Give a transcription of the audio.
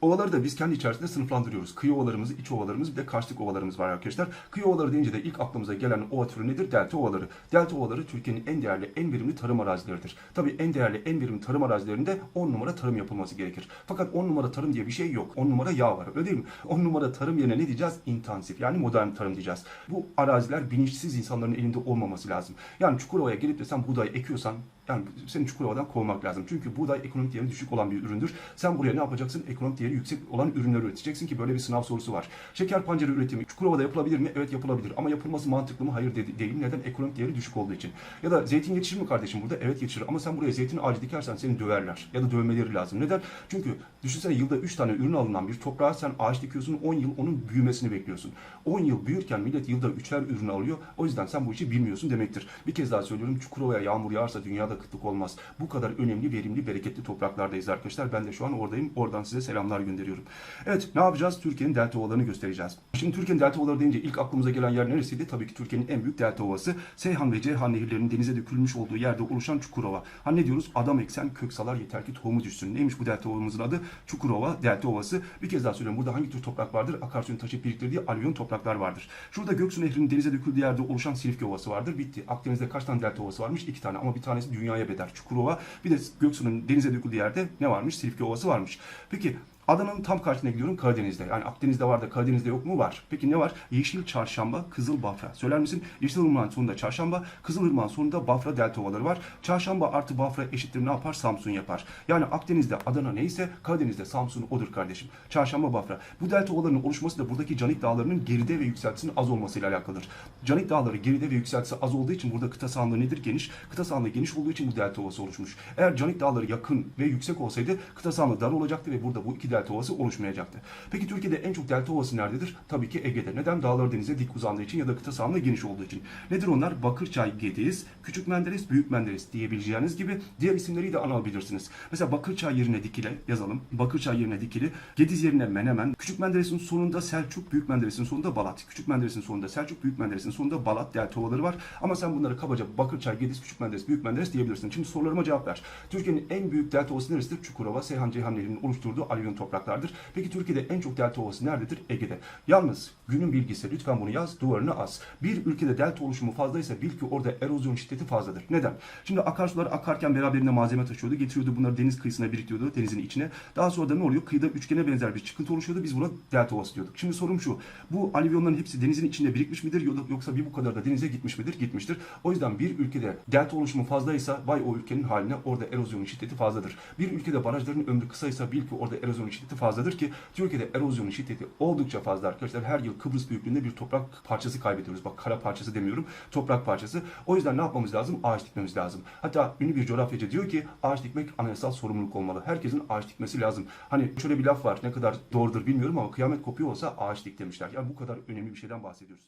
Ovaları da biz kendi içerisinde sınıflandırıyoruz. Kıyı ovalarımız, iç ovalarımız bir de karşılık ovalarımız var arkadaşlar. Kıyı ovaları deyince de ilk aklımıza gelen ova türü nedir? Delta ovaları. Delta ovaları Türkiye'nin en değerli, en verimli tarım arazileridir. Tabii en değerli, en verimli tarım arazilerinde 10 numara tarım yapılması gerekir. Fakat 10 numara tarım diye bir şey yok. 10 numara yağ var öyle değil mi? 10 numara tarım yerine ne diyeceğiz? İntensif yani modern tarım diyeceğiz. Bu araziler bilinçsiz insanların elinde olmaması lazım. Yani Çukurova'ya gelip de sen buğday ekiyorsan yani seni Çukurova'dan kovmak lazım. Çünkü buğday ekonomik değeri düşük olan bir üründür. Sen buraya ne yapacaksın? Ekonomik değeri yüksek olan ürünler üreteceksin ki böyle bir sınav sorusu var. Şeker pancarı üretimi Çukurova'da yapılabilir mi? Evet yapılabilir. Ama yapılması mantıklı mı? Hayır de- değil. Neden? Ekonomik değeri düşük olduğu için. Ya da zeytin yetişir mi kardeşim burada? Evet yetişir. Ama sen buraya zeytin ağacı dikersen seni döverler. Ya da dövmeleri lazım. Neden? Çünkü düşünsene yılda 3 tane ürün alınan bir toprağa sen ağaç dikiyorsun 10 yıl onun büyümesini bekliyorsun. 10 yıl büyürken millet yılda 3'er ürün alıyor. O yüzden sen bu işi bilmiyorsun demektir. Bir kez daha söylüyorum Çukurova'ya yağmur yağarsa dünyada kıtlık olmaz. Bu kadar önemli, verimli, bereketli topraklardayız arkadaşlar. Ben de şu an oradayım. Oradan size selamlar gönderiyorum. Evet ne yapacağız? Türkiye'nin delta ovalarını göstereceğiz. Şimdi Türkiye'nin delta ovaları deyince ilk aklımıza gelen yer neresiydi? Tabii ki Türkiye'nin en büyük delta ovası. Seyhan ve Ceyhan nehirlerinin denize dökülmüş olduğu yerde oluşan Çukurova. Ha ne diyoruz? Adam eksen kök salar yeter ki tohumu düşsün. Neymiş bu delta ovamızın adı? Çukurova, delta ovası. Bir kez daha söylüyorum. Burada hangi tür toprak vardır? Akarsuyun taşıp biriktirdiği alüvyon topraklar vardır. Şurada Göksu Nehri'nin denize döküldüğü yerde oluşan Silifke Ovası vardır. Bitti. Akdeniz'de kaç tane delta ovası varmış? İki tane ama bir tanesi dünyaya bedel. Çukurova. Bir de Göksu'nun denize döküldüğü yerde ne varmış? Silifke Ovası varmış. Peki Adana'nın tam karşısına gidiyorum Karadeniz'de. Yani Akdeniz'de var da Karadeniz'de yok mu? Var. Peki ne var? Yeşil Çarşamba, Kızıl Bafra. Söyler misin? Yeşil Irmak'ın sonunda Çarşamba, Kızıl Irmak'ın sonunda Bafra delta ovaları var. Çarşamba artı Bafra eşittir ne yapar? Samsun yapar. Yani Akdeniz'de Adana neyse Karadeniz'de Samsun odur kardeşim. Çarşamba Bafra. Bu delta ovalarının oluşması da buradaki canik dağlarının geride ve yükseltisinin az olmasıyla alakalıdır. Canik dağları geride ve yükseltisi az olduğu için burada kıta sahanlığı nedir? Geniş. Kıta sahanlığı geniş olduğu için bu delta ovası oluşmuş. Eğer canik dağları yakın ve yüksek olsaydı kıta sahanlığı dar olacaktı ve burada bu iki delta ovası oluşmayacaktı. Peki Türkiye'de en çok delta ovası nerededir? Tabii ki Ege'de. Neden? Dağlar denize dik uzandığı için ya da kıta sahanlığı geniş olduğu için. Nedir onlar? Bakırçay, Gediz, Küçük Menderes, Büyük Menderes diyebileceğiniz gibi diğer isimleri de anabilirsiniz. Mesela Bakırçay yerine Dikile yazalım. Bakırçay yerine Dikili, Gediz yerine Menemen, Küçük Menderes'in sonunda Selçuk, Büyük Menderes'in sonunda Balat. Küçük Menderes'in sonunda Selçuk, Büyük Menderes'in sonunda Balat delta ovaları var. Ama sen bunları kabaca Bakırçay, Gediz, Küçük Menderes, Büyük Menderes diyebilirsin. Şimdi sorularıma cevap ver. Türkiye'nin en büyük delta ovası neresidir? Çukurova, Seyhan Ceyhan Nehri'nin oluşturduğu alüvyon topraklardır. Peki Türkiye'de en çok delta ovası nerededir? Ege'de. Yalnız günün bilgisi lütfen bunu yaz, duvarına as. Bir ülkede delta oluşumu fazlaysa bil ki orada erozyon şiddeti fazladır. Neden? Şimdi akarsular akarken beraberinde malzeme taşıyordu, getiriyordu bunları deniz kıyısına biriktiriyordu, denizin içine. Daha sonra da ne oluyor? Kıyıda üçgene benzer bir çıkıntı oluşuyordu. Biz buna delta ovası diyorduk. Şimdi sorum şu. Bu alüvyonların hepsi denizin içinde birikmiş midir yoksa bir bu kadar da denize gitmiş midir? Gitmiştir. O yüzden bir ülkede delta oluşumu fazlaysa vay o ülkenin haline orada erozyonun şiddeti fazladır. Bir ülkede barajların ömrü kısaysa bil ki orada erozyonun şiddeti fazladır ki Türkiye'de erozyonun şiddeti oldukça fazla arkadaşlar. Her yıl Kıbrıs büyüklüğünde bir toprak parçası kaybediyoruz. Bak kara parçası demiyorum. Toprak parçası. O yüzden ne yapmamız lazım? Ağaç dikmemiz lazım. Hatta ünlü bir coğrafyacı diyor ki ağaç dikmek anayasal sorumluluk olmalı. Herkesin ağaç dikmesi lazım. Hani şöyle bir laf var. Ne kadar doğrudur bilmiyorum ama kıyamet kopuyor olsa ağaç dik demişler. Yani bu kadar önemli bir şeyden bahsediyoruz.